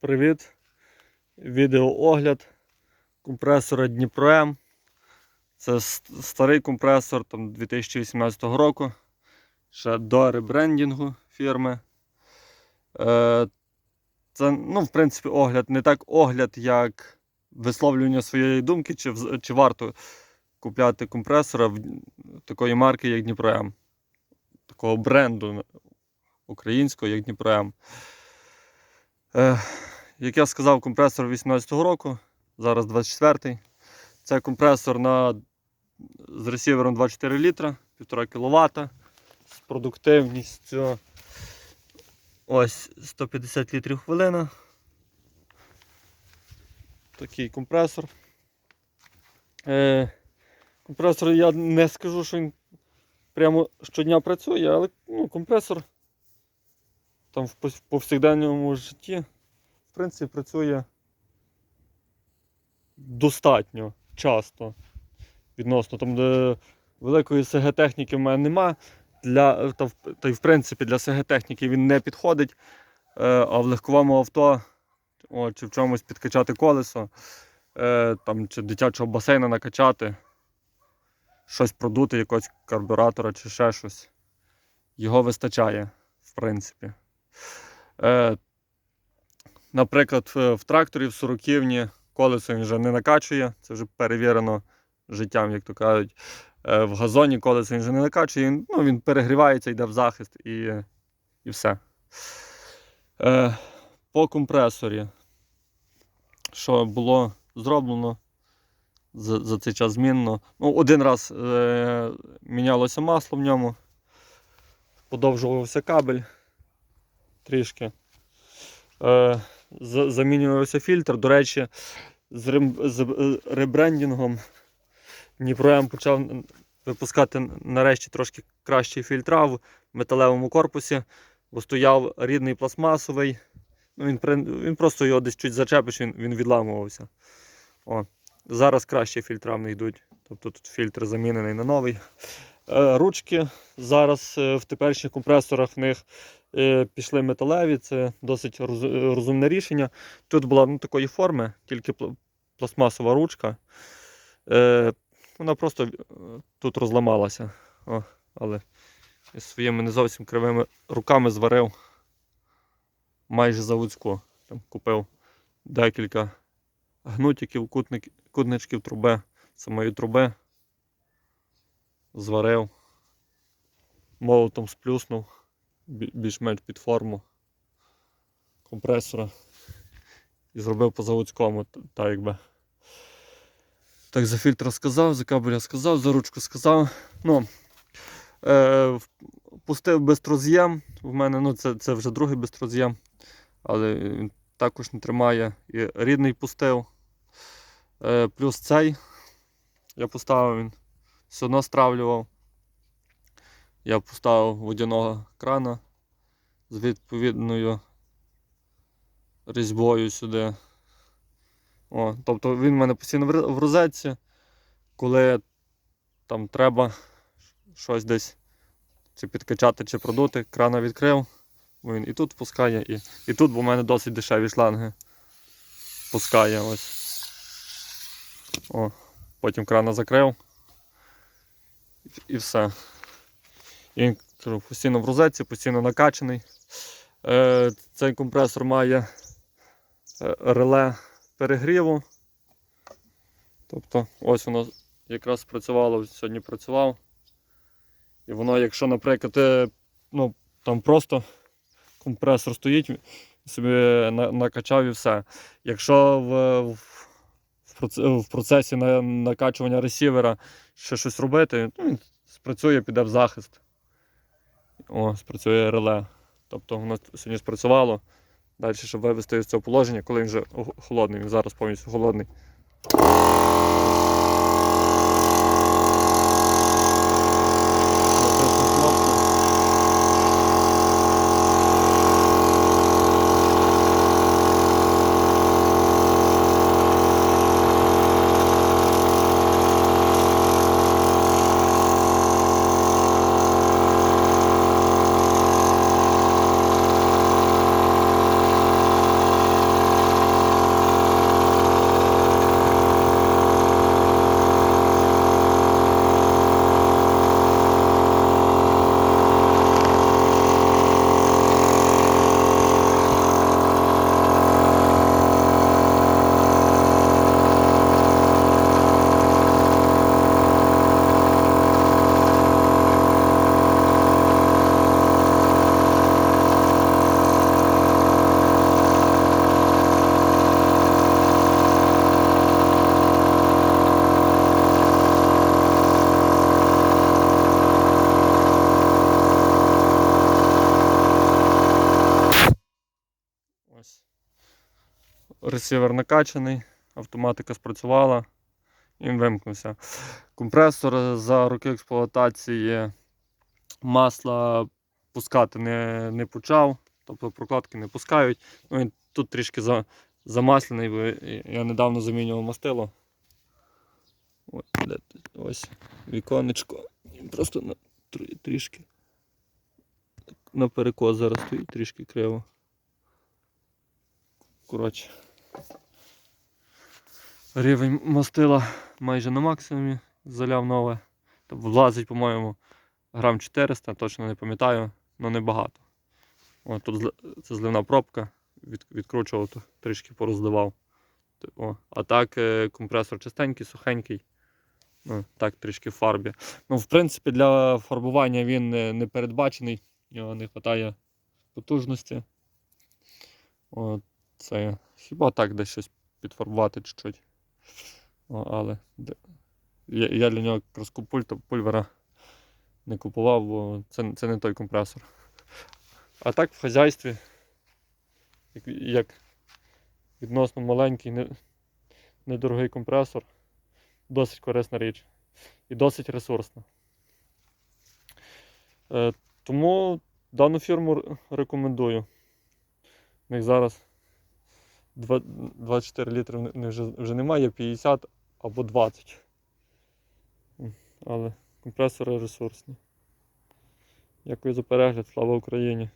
Привіт! Відеоогляд компресора Дніпро-М. Це старий компресор там, 2018 року. Ще до ребрендінгу фірми. Е, Це, ну, в принципі, огляд. Не так огляд, як висловлювання своєї думки, чи, чи варто купляти компресора такої марки, як Дніпро-М. Такого бренду українського, як Дніпро-М. Е, як я сказав, компресор 18-го року, зараз 24-й. Це компресор на, з ресівером 24 літра, 1,5 кВт, з продуктивністю ось 150 літрів хвилина. Такий компресор. Е, компресор я не скажу, що він прямо щодня працює, але ну, компресор там в повсякденному житті, в принципі, працює достатньо часто відносно. Там, де великої СГ-техніки в мене нема. Для, та, та й в принципі для СГ-техніки він не підходить. Е, а в легковому авто о, чи в чомусь підкачати колесо, е, там, чи дитячого басейна накачати, щось продути, якогось карбюратора чи ще щось. Його вистачає, в принципі. Е, наприклад, в, тракторі в сороківні колесо він вже не накачує, це вже перевірено життям, як то кажуть. Е, в газоні колесо він вже не накачує, він, ну, він перегрівається, йде в захист і, і все. Е, по компресорі, що було зроблено за, за цей час змінно. Ну, один раз е, мінялося масло в ньому, подовжувався кабель трішки. Е, замінювався фільтр. До речі, з, е, ребрендінгом Дніпром почав випускати нарешті трошки кращі фільтра в металевому корпусі, бо стояв рідний пластмасовий. Ну, він, він просто його десь чуть зачепиш, він, він відламувався. О, зараз кращі фільтра в них йдуть. Тобто тут фільтр замінений на новий. Е, ручки зараз е, в теперішніх компресорах в них е, пішли металеві, це досить розумне рішення. Тут була ну, такої форми, тільки пластмасова ручка. Вона просто тут розламалася. О, але своїми не зовсім кривими руками зварив майже заводську. Там купив декілька гнутиків, кутничків труби, самої труби. Зварив, молотом сплюснув більш-менш під форму компресора і зробив по заводському, так якби. Так, за фільтр сказав, за кабель сказав, за ручку сказав. Ну, е, пустив бистроз'єм. В мене ну, це, це вже другий бистроз'єм, але він також не тримає. І рідний пустив. Е, плюс цей я поставив, він все одно стравлював. Я поставив водяного крана з відповідною різьбою сюди. О, тобто він в мене постійно в ро- розетці, коли там треба щось десь чи підкачати, чи продути, крана відкрив, бо він і тут пускає, і, і тут, бо в мене досить дешеві шланги пускає. ось. О, потім крана закрив. І, все. І постійно в розетці, постійно накачаний. Е, цей компресор має е, реле перегріву. Тобто ось воно якраз працювало, сьогодні працював. І воно, якщо, наприклад, е, ну, там просто компресор стоїть, собі накачав і все. Якщо в, в, в процесі накачування ресівера ще щось робити, ну, спрацює, піде в захист. О, спрацює реле. Тобто воно сьогодні спрацювало. Далі, щоб вивести з цього положення, коли він вже холодний, він зараз повністю холодний. Ресивер накачаний, автоматика спрацювала, і він вимкнувся. Компресор за роки експлуатації масла пускати не, не почав, тобто прокладки не пускають. Ну, він тут трішки за, замаслений, бо я недавно замінював мастило. Ось, ось віконечко. Просто на, трішки на перекос зараз стоїть трішки криво. Коротше. Рівень мастила майже на максимумі, заляв нове. Тобто влазить, по-моєму, грам 400, точно не пам'ятаю, але не багато. О, тут це зливна пробка, від, відкручував, то трішки порозливав. О, а так е, компресор чистенький, сухенький. Ну, так, трішки в фарбі. Ну, в принципі, для фарбування він не, не передбачений, в не вистачає потужності. О, це хіба так десь щось підфарбувати чуть-чуть. Але я, я для нього краску пульта, пульвера не купував, бо це, це не той компресор. А так в хазяйстві, як, як відносно маленький, не, недорогий компресор, досить корисна річ і досить ресурсна. Е, тому дану фірму рекомендую. У них зараз 24 літри вже, вже немає, 50 або 20. Але компресори ресурсні. Дякую за перегляд, слава Україні!